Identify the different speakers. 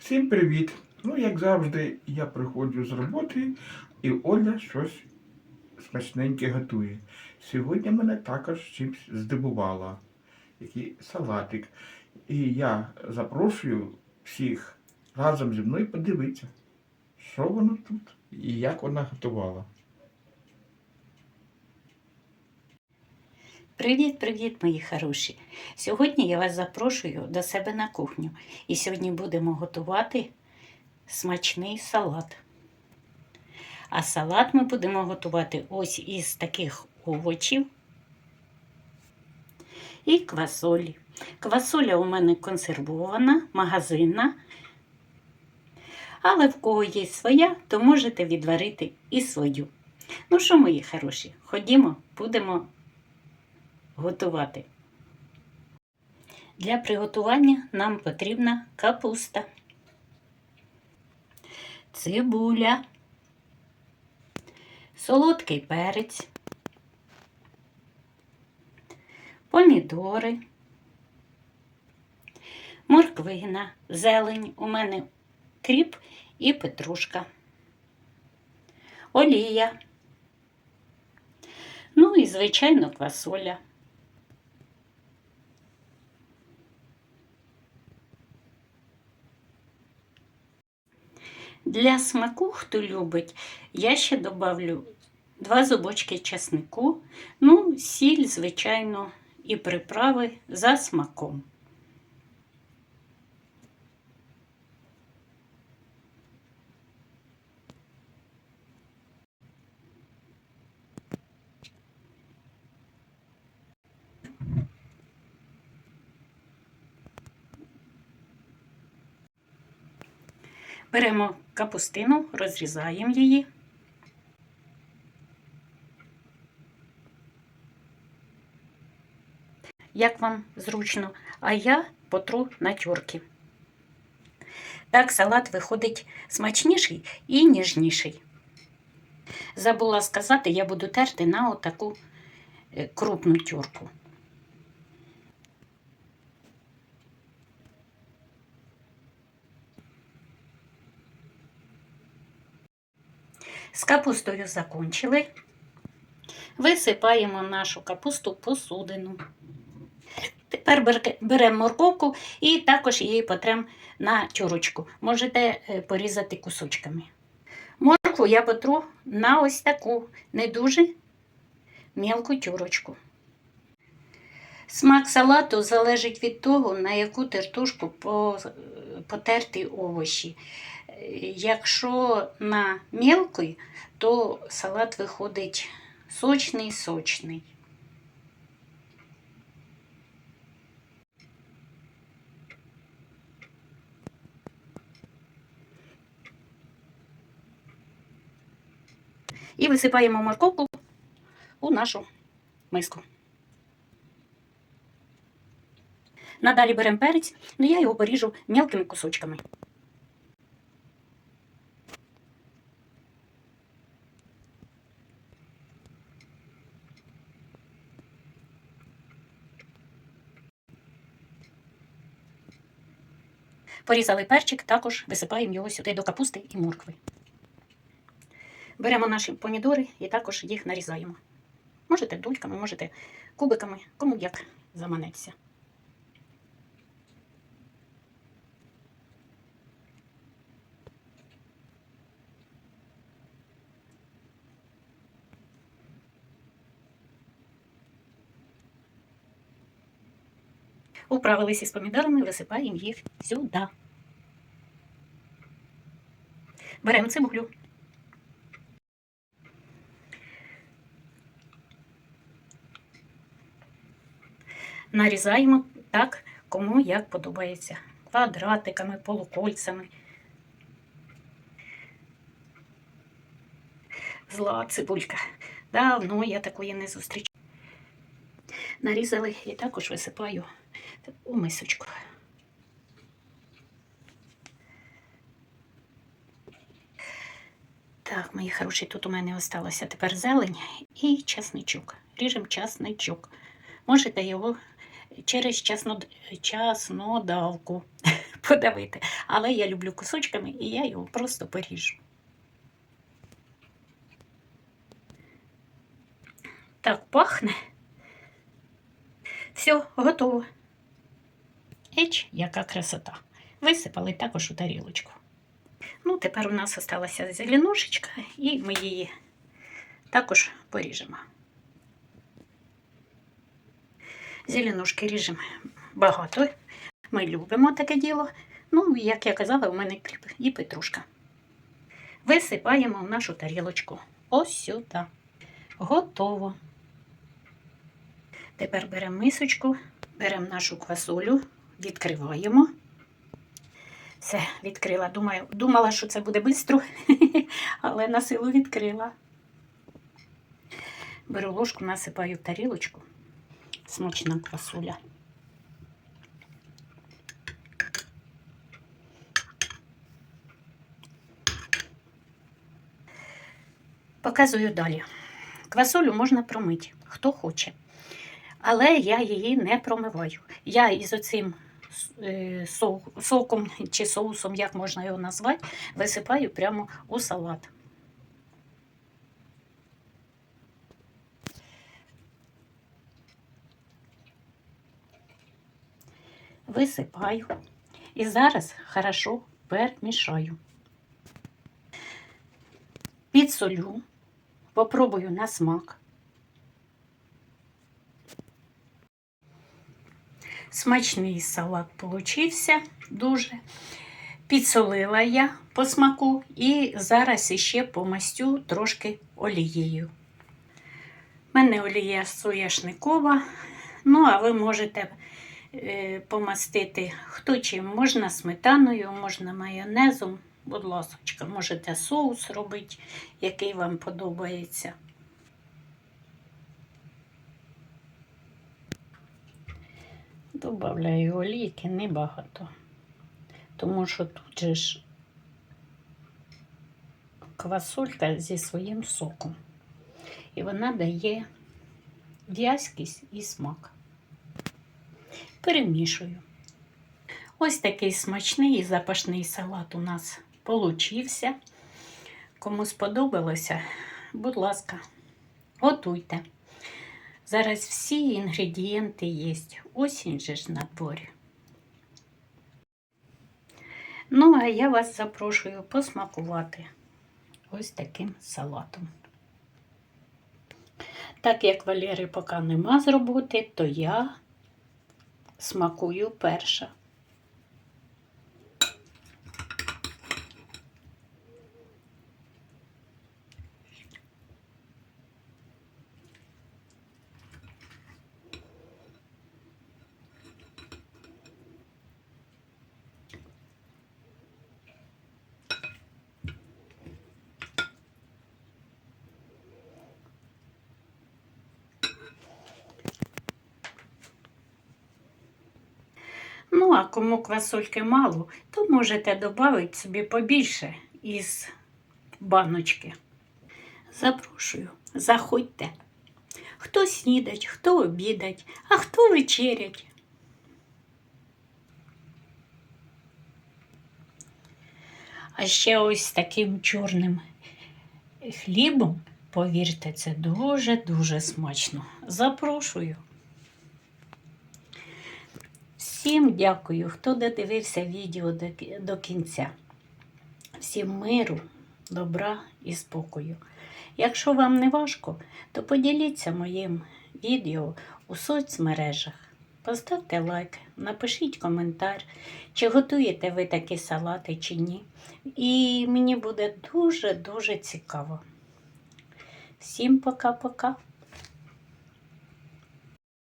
Speaker 1: Всім привіт! Ну, як завжди, я приходжу з роботи і Оля щось смачненьке готує. Сьогодні мене також чимось здивувала. Який салатик. І я запрошую всіх разом зі мною подивитися, що воно тут і як вона готувала.
Speaker 2: Привіт, привіт, мої хороші! Сьогодні я вас запрошую до себе на кухню. І сьогодні будемо готувати смачний салат. А салат ми будемо готувати ось із таких овочів і квасолі. Квасоля у мене консервована, магазинна. Але в кого є своя, то можете відварити і свою. Ну що, мої хороші, ходімо, будемо готувати. Для приготування нам потрібна капуста, цибуля, солодкий перець, помідори, морквина, зелень, у мене кріп і петрушка, олія. Ну і, звичайно, квасоля. Для смаку, хто любить, я ще добавлю два зубочки чеснику, ну, сіль, звичайно, і приправи за смаком. Беремо капустину, розрізаємо її. Як вам зручно, а я потру на тюрки. Так салат виходить смачніший і ніжніший. Забула сказати, я буду терти на отаку е, крупну тюрку. З капустою закончили. Висипаємо нашу капусту в посудину. Тепер беремо морковку і також її потремо на тюрочку. Можете е, порізати кусочками. Моркву я потру на ось таку не дуже мілку тюрочку. Смак салату залежить від того, на яку тертушку по- потерти овочі. Якщо на мілкий, то салат виходить сочний, сочний. І висипаємо морковку у нашу миску. Надалі беремо перець, ну я його поріжу мілкими кусочками. Порізали перчик, також висипаємо його сюди до капусти і моркви. Беремо наші помідори і також їх нарізаємо. Можете дульками, можете кубиками, кому як заманеться. Управилися з помідорами, висипаємо їх сюди. Беремо цибулю. Нарізаємо так, кому як подобається. Квадратиками, полукольцями. Зла цибулька. Давно я такої не зустрічала. Нарізали і також висипаю у мисочку. Так, мої хороші, тут у мене осталося тепер зелень і часничок. Ріжемо часничок. Можете його через часно... часнодавку подавити. Але я люблю кусочками і я його просто поріжу. Так пахне. Все, готово. Еч, яка красота. Висипали також у тарілочку. Ну, тепер у нас залишилася зеленушечка, і ми її також поріжемо. Зеленушки ріжемо багато. Ми любимо таке діло. Ну, як я казала, у мене і петрушка. Висипаємо в нашу тарілочку. Ось сюди. Готово. Тепер беремо мисочку, беремо нашу квасолю, відкриваємо. Все, відкрила. Думаю, думала, що це буде швидко, але на силу відкрила. Беру ложку, насипаю в тарілочку. Смачна квасоля. Показую далі. Квасолю можна промити, хто хоче. Але я її не промиваю. Я із оцим соком чи соусом, як можна його назвати, висипаю прямо у салат. Висипаю і зараз хорошо перемішаю. Підсолю, попробую на смак. Смачний салат получився дуже. Підсолила я по смаку і зараз іще помастю трошки олією. У мене олія соняшникова, ну а ви можете е, помастити хто чим. Можна сметаною, можна майонезом. Будь ласочка, можете соус робити, який вам подобається. Добавляю олійки небагато, тому що тут же ж квасолька зі своїм соком. І вона дає в'язкість і смак. Перемішую. Ось такий смачний і запашний салат у нас получився. Кому сподобалося, будь ласка, готуйте. Зараз всі інгредієнти є. Осінь же ж на дворі. Ну, а я вас запрошую посмакувати ось таким салатом. Так як Валери поки нема з роботи, то я смакую перша. Ну, а кому квасольки мало, то можете додати собі побільше із баночки. Запрошую, заходьте. Хто снідать, хто обідать, а хто вечерять. А ще ось таким чорним хлібом, повірте, це дуже-дуже смачно. Запрошую. Всім дякую, хто додивився відео до, кінця. Всім миру, добра і спокою. Якщо вам не важко, то поділіться моїм відео у соцмережах. Поставте лайк, напишіть коментар, чи готуєте ви такі салати чи ні. І мені буде дуже-дуже цікаво. Всім пока-пока.